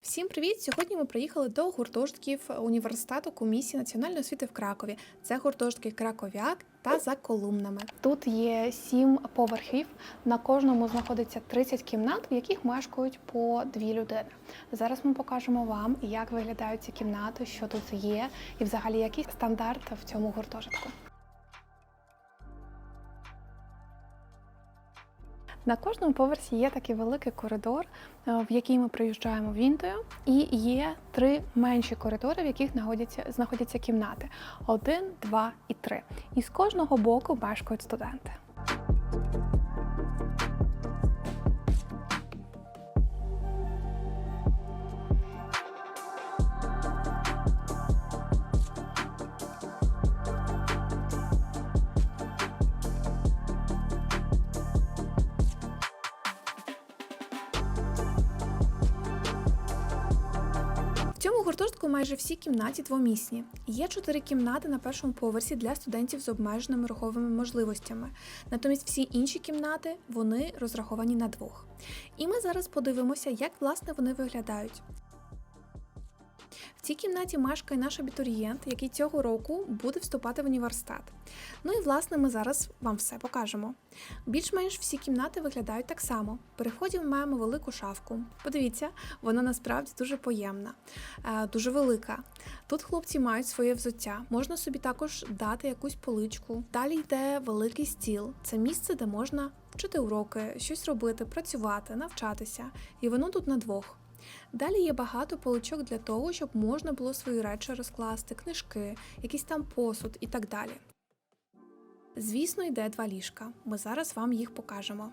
Всім привіт! Сьогодні ми приїхали до гуртожитків університету комісії національної освіти в Кракові. Це гуртожитки Краков'як та за колумнами. Тут є сім поверхів. На кожному знаходиться 30 кімнат, в яких мешкають по дві людини. Зараз ми покажемо вам, як виглядають ці кімнати, що тут є, і взагалі який стандарт в цьому гуртожитку. На кожному поверсі є такий великий коридор, е, в який ми приїжджаємо вінтою, і є три менші коридори, в яких знаходяться, знаходяться кімнати: один, два і три. І з кожного боку мешкають студенти. Майже всі кімнаті двомісні. Є чотири кімнати на першому поверсі для студентів з обмеженими руховими можливостями. Натомість всі інші кімнати вони розраховані на двох. І ми зараз подивимося, як власне вони виглядають. В цій кімнаті мешкає наш абітурієнт, який цього року буде вступати в університет. Ну і власне ми зараз вам все покажемо. Більш-менш всі кімнати виглядають так само. При вході ми маємо велику шафку. Подивіться, вона насправді дуже поємна, е, дуже велика. Тут хлопці мають своє взуття. Можна собі також дати якусь поличку. Далі йде великий стіл. Це місце, де можна вчити уроки, щось робити, працювати, навчатися. І воно тут на двох. Далі є багато поличок для того, щоб можна було свої речі розкласти, книжки, якийсь там посуд і так далі. Звісно, йде два ліжка. Ми зараз вам їх покажемо.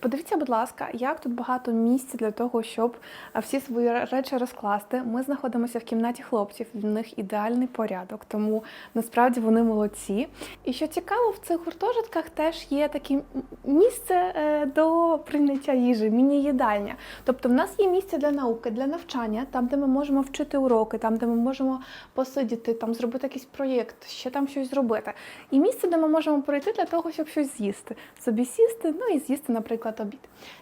Подивіться, будь ласка, як тут багато місця для того, щоб всі свої речі розкласти. Ми знаходимося в кімнаті хлопців, в них ідеальний порядок, тому насправді вони молодці. І що цікаво, в цих гуртожитках теж є таке місце е, до прийняття їжі, міні-їдальня. Тобто в нас є місце для науки, для навчання, там, де ми можемо вчити уроки, там, де ми можемо посидіти, там зробити якийсь проєкт, ще там щось зробити. І місце, де ми можемо прийти для того, щоб щось з'їсти. Собі сісти, ну і з'їсти, наприклад, обід.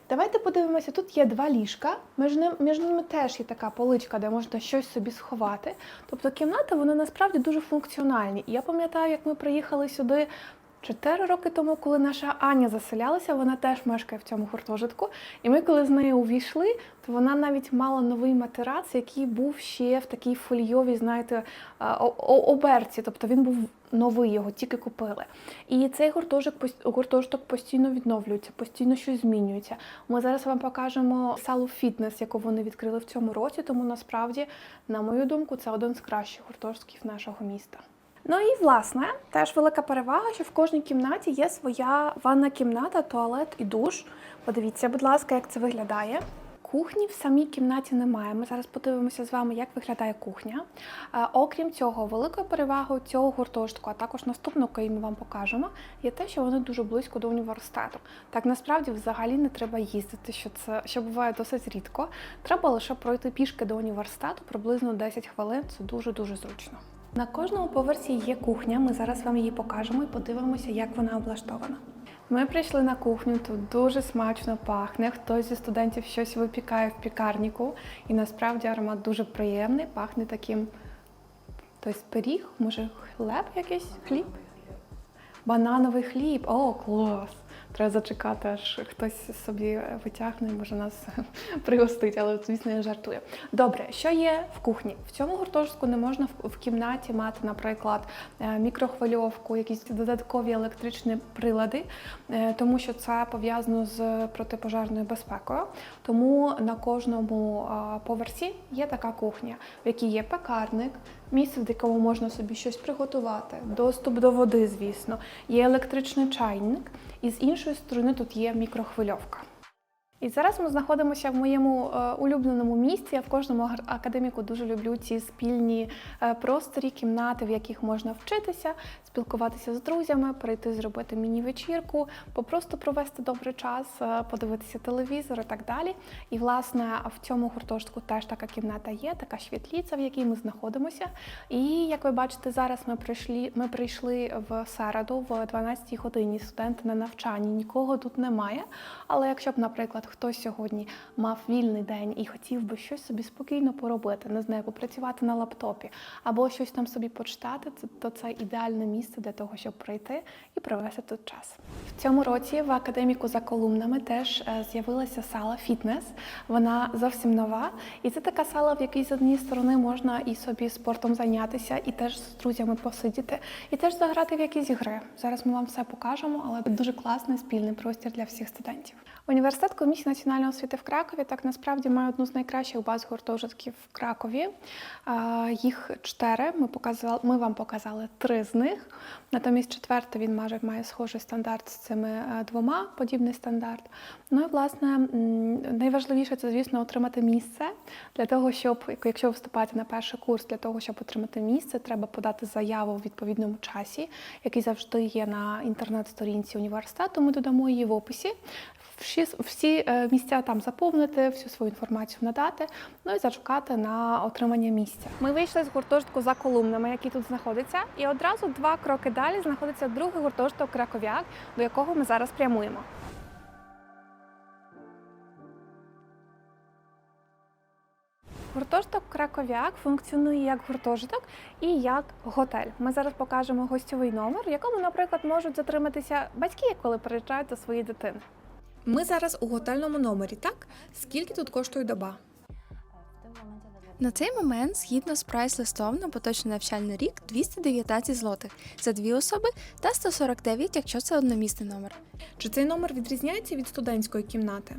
Давайте подивимося, тут є два ліжка, між ними, між ними теж є така поличка, де можна щось собі сховати. Тобто кімнати вони насправді дуже функціональні. І я пам'ятаю, як ми приїхали сюди. Чотири роки тому, коли наша Аня заселялася, вона теж мешкає в цьому гуртожитку. І ми, коли з нею увійшли, то вона навіть мала новий матерац, який був ще в такій фольйовій, знаєте, оберці. Тобто він був новий, його тільки купили. І цей гуртожиток, гуртожиток постійно відновлюється, постійно щось змінюється. Ми зараз вам покажемо салу фітнес, яку вони відкрили в цьому році. Тому насправді, на мою думку, це один з кращих гуртожитків нашого міста. Ну і власне теж велика перевага, що в кожній кімнаті є своя ванна кімната, туалет і душ. Подивіться, будь ласка, як це виглядає. Кухні в самій кімнаті немає. Ми зараз подивимося з вами, як виглядає кухня. Окрім цього, великою перевагою цього гуртожитку, а також наступного, який ми вам покажемо, є те, що вони дуже близько до університету. Так насправді взагалі не треба їздити, що це що буває досить рідко. Треба лише пройти пішки до університету приблизно 10 хвилин. Це дуже дуже зручно. На кожному поверсі є кухня. Ми зараз вам її покажемо і подивимося, як вона облаштована. Ми прийшли на кухню, тут дуже смачно пахне. Хтось зі студентів щось випікає в пікарніку, і насправді аромат дуже приємний, пахне таким тобто пиріг, може хліб якийсь хліб? Банановий хліб. О, клас! Треба зачекати, аж хтось собі витягне, може нас пригостить, але звісно я жартую. Добре, що є в кухні? В цьому гуртожитку не можна в- кімнаті мати, наприклад, е, мікрохвильовку, якісь додаткові електричні прилади, е, тому що це пов'язано з протипожежною безпекою. Тому на кожному поверсі є така кухня, в якій є пекарник, місце, в якому можна собі щось приготувати, доступ до води, звісно, є електричний чайник, і з іншої сторони тут є мікрохвильовка. І зараз ми знаходимося в моєму е, улюбленому місці. Я в кожному академіку дуже люблю ці спільні е, просторі, кімнати, в яких можна вчитися, спілкуватися з друзями, прийти зробити міні-вечірку, попросту провести добрий час, е, подивитися телевізор і так далі. І власне в цьому гуртожитку теж така кімната є, така світліця, в якій ми знаходимося. І як ви бачите, зараз ми прийшли, ми прийшли в середу, в 12-й годині. Студенти на навчанні, нікого тут немає. Але якщо б, наприклад, хтось сьогодні мав вільний день і хотів би щось собі спокійно поробити, не знаю, попрацювати на лаптопі або щось там собі почитати, то це ідеальне місце для того, щоб прийти і провести тут час. В цьому році в академіку за колумнами теж е, з'явилася сала фітнес. Вона зовсім нова, і це така сала, в якій з однієї сторони можна і собі спортом зайнятися, і теж з друзями посидіти, і теж заграти в якісь гри. Зараз ми вам все покажемо, але дуже класний спільний простір для всіх студентів. Університет комісії національної освіти в Кракові так насправді має одну з найкращих баз гуртожитків в Кракові. Їх чотири. Ми показали, ми вам показали три з них. Натомість четвертий він майже має схожий стандарт з цими е, двома, подібний стандарт. Ну і власне найважливіше це, звісно, отримати місце для того, щоб якщо ви вступаєте на перший курс, для того, щоб отримати місце, треба подати заяву в відповідному часі, який завжди є на інтернет-сторінці університету. Ми додамо її в описі. Всі, всі е, місця там заповнити, всю свою інформацію надати, ну і зашукати на отримання місця. Ми вийшли з гуртожитку за колумнами, який тут знаходиться, і одразу два кроки далі знаходиться другий гуртожиток Краков'як, до якого ми зараз прямуємо. Гуртожиток Краков'як функціонує як гуртожиток і як готель. Ми зараз покажемо гостьовий номер, в якому, наприклад, можуть затриматися батьки, коли приїжджають до своєї дитини. Ми зараз у готельному номері, так? Скільки тут коштує доба? На цей момент, згідно з прайс-листом на поточний навчальний рік, 219 злотих за дві особи та 149, якщо це одномісний номер. Чи цей номер відрізняється від студентської кімнати?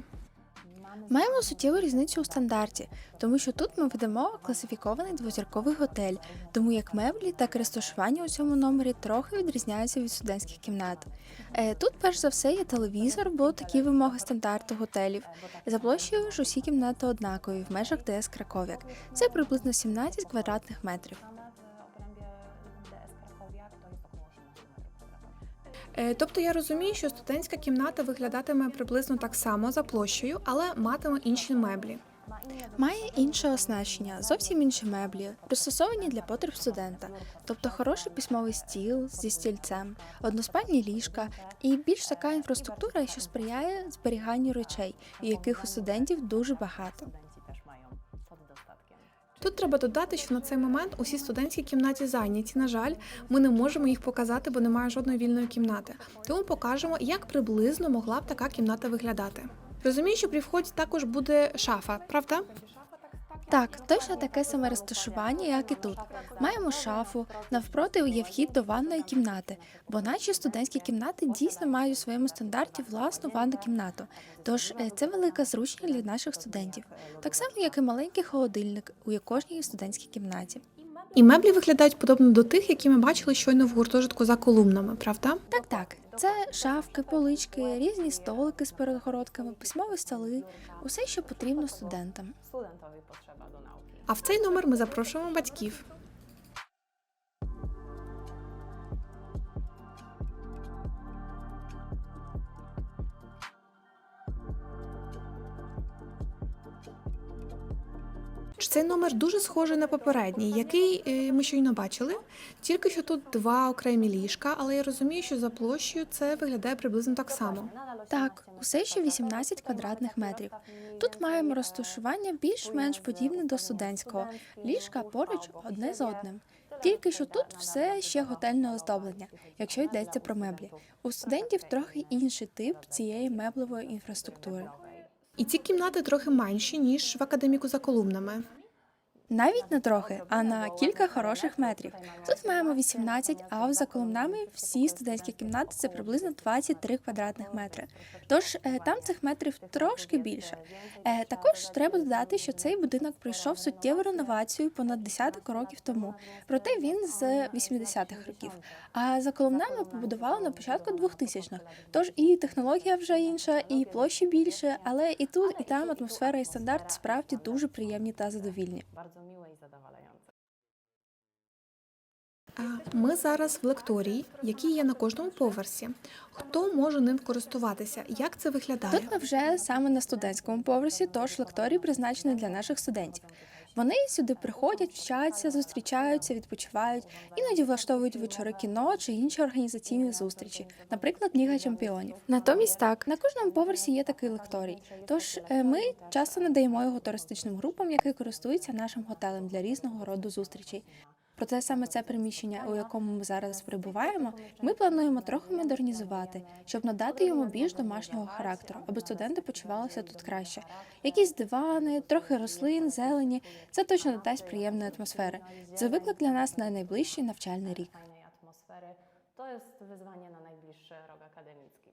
Маємо суттєву різницю у стандарті, тому що тут ми ведемо класифікований двозірковий готель, тому як меблі, так і розташування у цьому номері трохи відрізняються від студентських кімнат. Е, Тут, перш за все, є телевізор, бо такі вимоги стандарту готелів. За площею ж усі кімнати однакові в межах ДС Краков'як. Це приблизно 17 квадратних метрів. Тобто я розумію, що студентська кімната виглядатиме приблизно так само за площею, але матиме інші меблі. Має інше оснащення, зовсім інші меблі, пристосовані для потреб студента, тобто хороший письмовий стіл зі стільцем, односпальні ліжка і більш така інфраструктура, що сприяє зберіганню речей, яких у студентів дуже багато. Тут треба додати, що на цей момент усі студентські кімнаті зайняті. На жаль, ми не можемо їх показати, бо немає жодної вільної кімнати. Тому покажемо, як приблизно могла б така кімната виглядати. Розумію, що при вході також буде шафа, правда? Так, точно таке саме розташування, як і тут. Маємо шафу, навпроти є вхід до ванної кімнати, бо наші студентські кімнати дійсно мають у своєму стандарті власну ванну кімнату. Тож е, це велика зручність для наших студентів, так само як і маленький холодильник у кожній студентській кімнаті. І меблі виглядають подобно до тих, які ми бачили щойно в гуртожитку за колумнами, правда? Так, так. Це шафки, полички, різні столики з перегородками, письмові столи, усе, що потрібно студентам. А в цей номер ми запрошуємо батьків. Чи Цей номер дуже схожий на попередній, який е, ми щойно бачили. Тільки що тут два окремі ліжка, але я розумію, що за площею це виглядає приблизно так само. Так, усе ще 18 квадратних метрів. Тут маємо розташування більш-менш подібне до студентського. Ліжка поруч одне з одним. Тільки що тут все ще готельне оздоблення, якщо йдеться про меблі. У студентів трохи інший тип цієї меблевої інфраструктури. І ці кімнати трохи менші, ніж в академіку за колумнами. Навіть не трохи, а на кілька хороших метрів. Тут маємо 18, а за колонами всі студентські кімнати це приблизно 23 квадратних метри. Тож е, там цих метрів трошки більше. Е, Також треба додати, що цей будинок пройшов суттєву реновацію понад десяток років тому. Проте він з 80-х років. А за колонами побудували на початку 2000-х. Тож і технологія вже інша, і площі більше, але і тут, і там атмосфера і стандарт справді дуже приємні та задовільні. Bardzo miłe i zadowalające. Ми зараз в лекторії, які є на кожному поверсі. Хто може ним користуватися? Як це виглядає? Тут ми вже саме на студентському поверсі, тож лекторій призначений для наших студентів. Вони сюди приходять, вчаться, зустрічаються, відпочивають, іноді влаштовують вечори кіно чи інші організаційні зустрічі, наприклад, Ліга чемпіонів. Натомість так на кожному поверсі є такий лекторій. Тож е, ми часто надаємо його туристичним групам, які користуються нашим готелем для різного роду зустрічей. Проте саме це приміщення, у якому ми зараз перебуваємо, ми плануємо трохи модернізувати, щоб надати йому більш домашнього характеру, аби студенти почувалися тут краще. Якісь дивани, трохи рослин, зелені. Це точно додасть приємної атмосфери. Це виклик для нас на найближчий навчальний рік. Jest wyzwanie na najbliższy rok akademicki.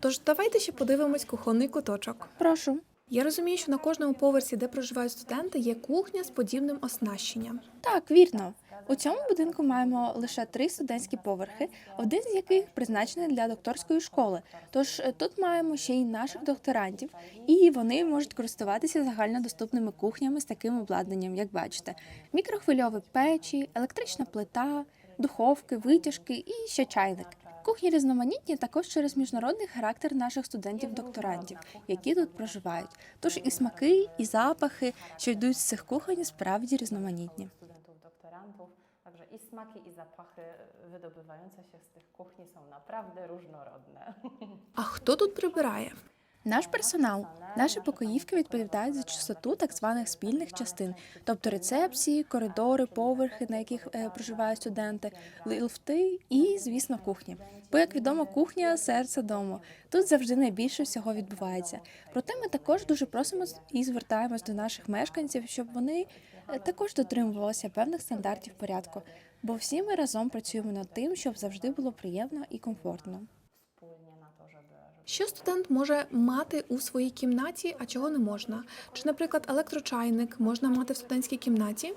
Тож давайте ще подивимось кухонний куточок. Прошу. Я розумію, що на кожному поверсі, де проживають студенти, є кухня з подібним оснащенням. Так, вірно. У цьому будинку маємо лише три студентські поверхи, один з яких призначений для докторської школи. Тож е, тут маємо ще й наших докторантів, і вони можуть користуватися загальнодоступними кухнями з таким обладнанням, як бачите: мікрохвильові печі, електрична плита, духовки, витяжки і ще чайник. Кухні різноманітні також через міжнародний характер наших студентів-докторантів, які тут проживають. Тож і смаки, і запахи, що йдуть з цих кухонь, справді різноманітні. Także i smaki, i zapachy wydobywające się z tych kuchni są naprawdę różnorodne. А хто тут прибирає? Наш персонал, наші покоївки відповідають за чистоту так званих спільних частин, тобто рецепції, коридори, поверхи, на яких е, проживають студенти, лифти і, звісно, кухня. Бо, як відомо, кухня серце дому. Тут завжди найбільше всього відбувається. Проте ми також дуже просимо і звертаємось до наших мешканців, щоб вони е, також дотримувалися певних стандартів порядку. Бо всі ми разом працюємо над тим, щоб завжди було приємно і комфортно. Wspólnie na to, żeby, żeby Що студент може мати у своїй кімнаті, а чого не можна? Чи, наприклад, електрочайник можна мати в студентській кімнаті?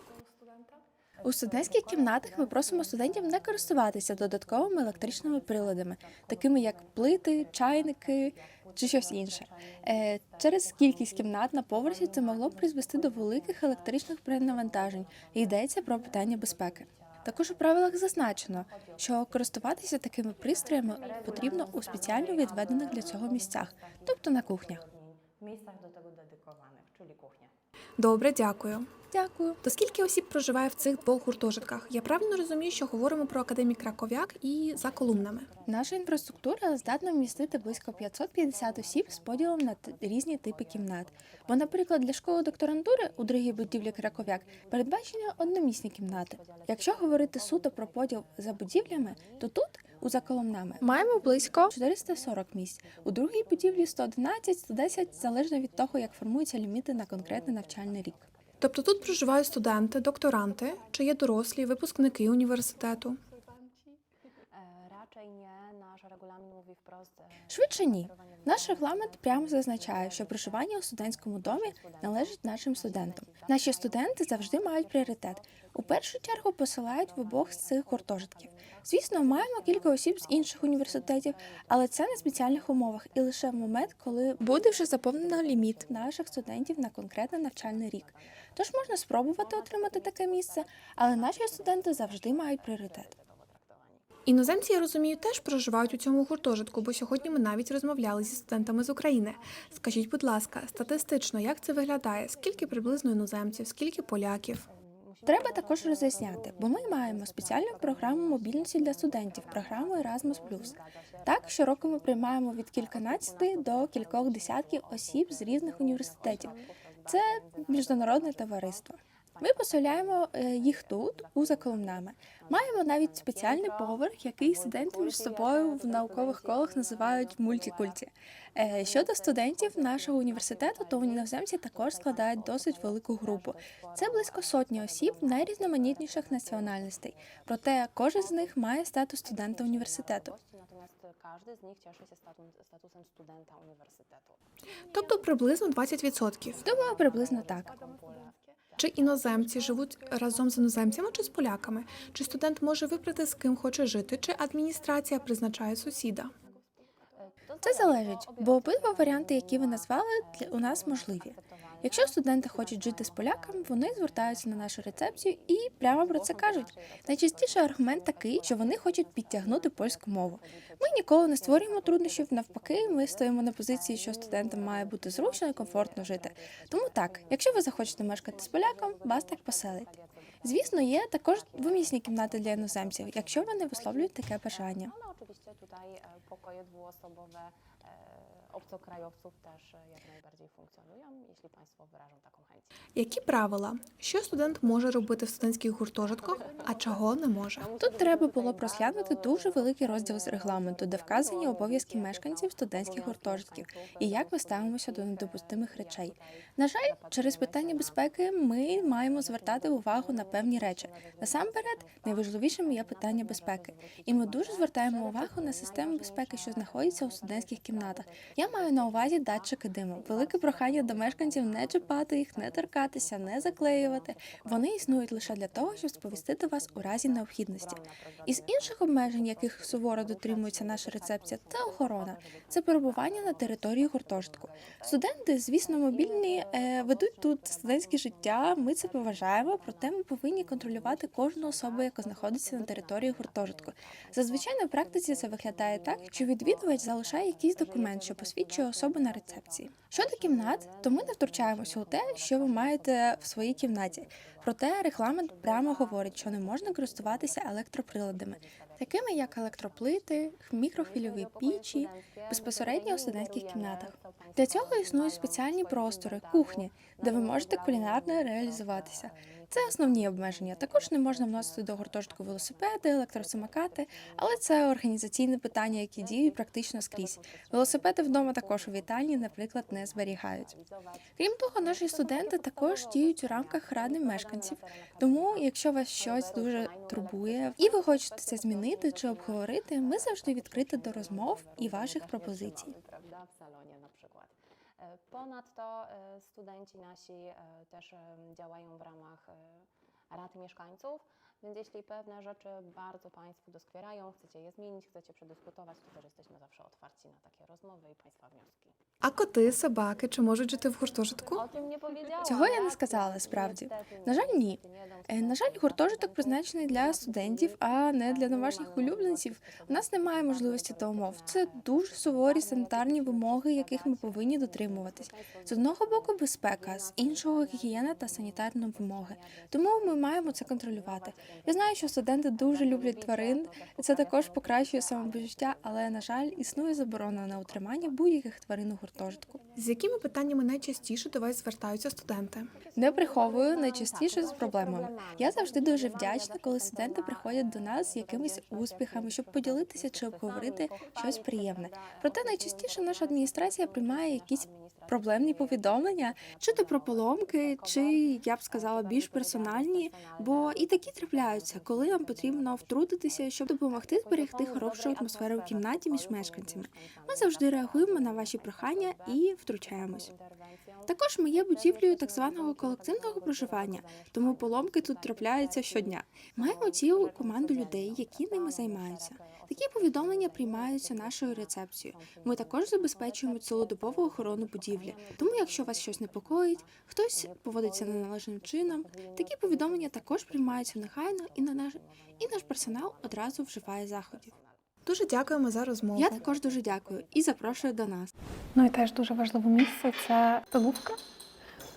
У студентських кімнатах ми просимо студентів не користуватися додатковими електричними приладами, такими як плити, чайники чи щось інше. Е, через кількість кімнат на поверсі це могло б призвести до великих електричних перенавантажень. Йдеться про питання безпеки. Також у правилах зазначено, що користуватися такими пристроями потрібно у спеціально відведених для цього місцях, тобто на кухнях. місцях до того дедикованих, чолі kuchnia. Добре, дякую. Дякую. То скільки осіб проживає в цих двох гуртожитках? Я правильно розумію, що говоримо про академію Краков'як і за колумнами. Наша інфраструктура здатна вмістити близько 550 осіб з поділом на різні типи кімнат. Бо, наприклад, для школи докторантури у другій будівлі Краков'як передбачені одномісні кімнати. Якщо говорити суто про поділ за будівлями, то тут, у заколомнами, маємо близько 440 місць. У другій будівлі 111, 110, залежно від того, як формуються ліміти на конкретний навчальний рік. Тобто тут проживають студенти, докторанти, чи є дорослі, випускники університету. E, Швидше ні. Наш регламент прямо зазначає, що проживання у студентському домі належить нашим студентам. Наші студенти завжди мають пріоритет. У першу чергу посилають в обох з цих гуртожитків. Звісно, маємо кілька осіб з інших університетів, але це на спеціальних умовах і лише в момент, коли буде вже заповнено ліміт наших студентів на конкретний навчальний рік. Тож можна спробувати отримати таке місце, але наші студенти завжди мають пріоритет. Іноземці, я розумію, теж проживають у цьому гуртожитку, бо сьогодні ми навіть розмовляли зі студентами з України. Скажіть, будь ласка, статистично, як це виглядає? Скільки приблизно іноземців, скільки поляків? Треба також роз'ясняти, бо ми маємо спеціальну програму мобільності для студентів, програму Erasmus+. Так, щороку ми приймаємо від кільканадцяти до кількох десятків осіб з різних університетів. Це міжнародне товариство. Ми поселяємо е, їх тут, у за колоннами. Маємо навіть спеціальний поверх, який студенти між собою в наукових колах називають мультикульті. Е, Щодо студентів нашого університету, то іноземці також складають досить велику групу. Це близько сотні осіб найрізноманітніших національностей. Проте кожен з них має статус студента університету. Nich cieszy się status, statusem studenta uniwersytetu. Тобто приблизно 20%. Думаю, приблизно так. Чи іноземці живуть разом з іноземцями чи з поляками? Чи студент може вибрати з ким хоче жити, чи адміністрація призначає сусіда? Це залежить, бо обидва варіанти, які ви назвали, у нас можливі. Якщо студенти хочуть жити з поляками, вони звертаються на нашу рецепцію і прямо про це кажуть. Найчастіше аргумент такий, що вони хочуть підтягнути польську мову. Ми ніколи не створюємо труднощів. Навпаки, ми стоїмо на позиції, що студентам має бути зручно і комфортно жити. Тому так, якщо ви захочете мешкати з поляком, вас так поселить. Звісно, є також двомісні кімнати для іноземців, якщо вони висловлюють таке бажання. Obcokrajowców też e, jak najbardziej funkcjonują, jeśli Państwo wyrażą taką chęć. Які правила? Що студент може робити в студентських гуртожитках, а чого не може? Тут треба було б дуже великий розділ з регламенту, де вказані обов'язки мешканців студентських гуртожитків і як ми ставимося до недопустимих речей. На жаль, через питання безпеки ми маємо звертати увагу на певні речі. Насамперед, найважливішим є питання безпеки, і ми дуже звертаємо увагу на систему безпеки, що знаходиться у студентських кімнатах. Я маю на увазі датчики диму. Велике прохання до мешканців не чіпати їх, не торкатися, не заклеювати. Вони існують лише для того, щоб сповістити вас у разі необхідності. Із інших обмежень, яких суворо дотримується наша рецепція, це охорона, це перебування на території гуртожитку. Студенти, звісно, мобільні е, ведуть тут студентське життя. Ми це поважаємо, проте ми повинні контролювати кожну особу, яка знаходиться на території гуртожитку. Зазвичай на практиці це виглядає так, що відвідувач залишає якийсь документ, що посвідчує особу на рецепції. Щодо кімнат, то ми не втручаємося у те, що ви маєте в своїй кімнаті. Проте регламент прямо говорить, що не можна користуватися електроприладами, такими як електроплити, мікрохвильові пічі, безпосередньо у студентських кімнатах. Для цього існують спеціальні простори, кухні, де ви можете кулінарно реалізуватися. Це основні обмеження. Також не можна вносити до гуртожитку велосипеди, електросамокати, але це організаційне питання, які діють практично скрізь. Велосипеди вдома також у вітальні, наприклад, не зберігають. Крім того, наші студенти також діють у рамках ради мешканців. Тому, якщо вас щось дуже турбує і ви хочете це змінити чи обговорити, ми завжди відкриті до розмов і ваших пропозицій. Prawda, w salonie na przykład. E, Ponadto e, studenci nasi e, też e, działają w ramach e, rad mieszkańców, więc jeśli pewne rzeczy bardzo Państwu doskwierają, chcecie je zmienić, chcecie przedyskutować, to też jesteśmy zawsze otwarci na takie rozmowy i Państwa wnioski. А коти, собаки, чи можуть жити в гуртожитку? O tym nie powiedziałam. Цього я не сказала, справді. Niestety На жаль, nie. ні. Е, На жаль, гуртожиток призначений для студентів, а не для домашніх улюбленців. У нас немає можливості та умов. Це дуже суворі санітарні вимоги, яких ми повинні дотримуватись. З одного боку безпека, з іншого гігієна та санітарні вимоги. Тому ми маємо це контролювати. Я знаю, що студенти дуже люблять тварин. і Це також покращує самопочуття, але на жаль, існує заборона на утримання будь-яких тварин у гуртожитку. З якими питаннями найчастіше до вас звертаються студенти? Не приховую найчастіше з проблемами. Я завжди дуже вдячна, коли студенти приходять до нас з якимись успіхами, щоб поділитися чи обговорити щось приємне. Проте найчастіше наша адміністрація приймає якісь проблемні повідомлення, чи то про поломки, чи я б сказала більш персональні, бо і такі трапляються, коли нам потрібно втрутитися, щоб допомогти зберегти хорошу атмосферу в кімнаті між мешканцями. Ми завжди реагуємо на ваші прохання і втручаємось. Також ми є будівлею так званого колективного проживання, тому поломки тут трапляються щодня. Маємо цілу команду людей, які ними займаються. Такі повідомлення приймаються нашою рецепцією. Ми також забезпечуємо цілодобову охорону будівлі. Тому, якщо вас щось непокоїть, хтось поводиться неналежним чином, такі повідомлення також приймаються негайно, і на наш і наш персонал одразу вживає заходів. Дуже дякуємо за розмову. Я також дуже дякую і запрошую до нас. Ну і теж дуже важливе місце це столовка,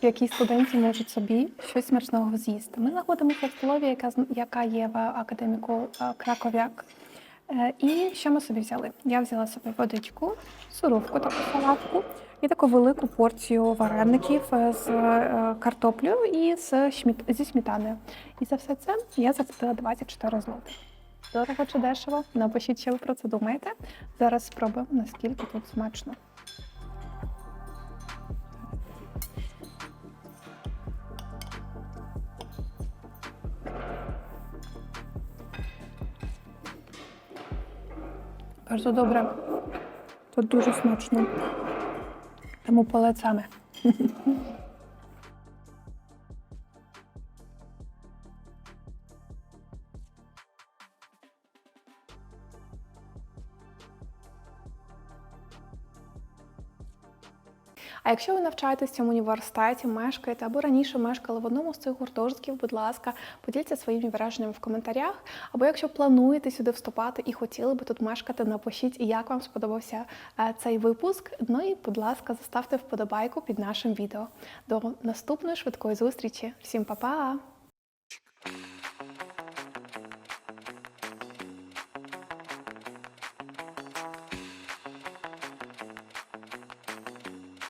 в якій студенти можуть собі щось смачного з'їсти. Ми знаходимося в столові, яка з- яка є в академіку е, Краков'як. Е, І що ми собі взяли? Я взяла собі водичку, суровку, таку салатку і таку велику порцію вареників е, з е, картоплею і з шміт- зі сметаною. І за все це я заплатила 24 злоти. Дорого чи дешево? Напишіть, що ви про це думаєте. Зараз спробуємо, наскільки тут смачно. Bardzo dobre. To дуже смачно. Тому polecamy. А якщо ви навчаєтесь в цьому університеті, мешкаєте або раніше мешкали в одному з цих гуртожитків, будь ласка, поділіться своїми враженнями в коментарях. Або якщо плануєте сюди вступати і хотіли би тут мешкати, напишіть, як вам сподобався е, цей випуск. Ну і, будь ласка, заставте вподобайку під нашим відео. До наступної швидкої зустрічі. Всім па-па!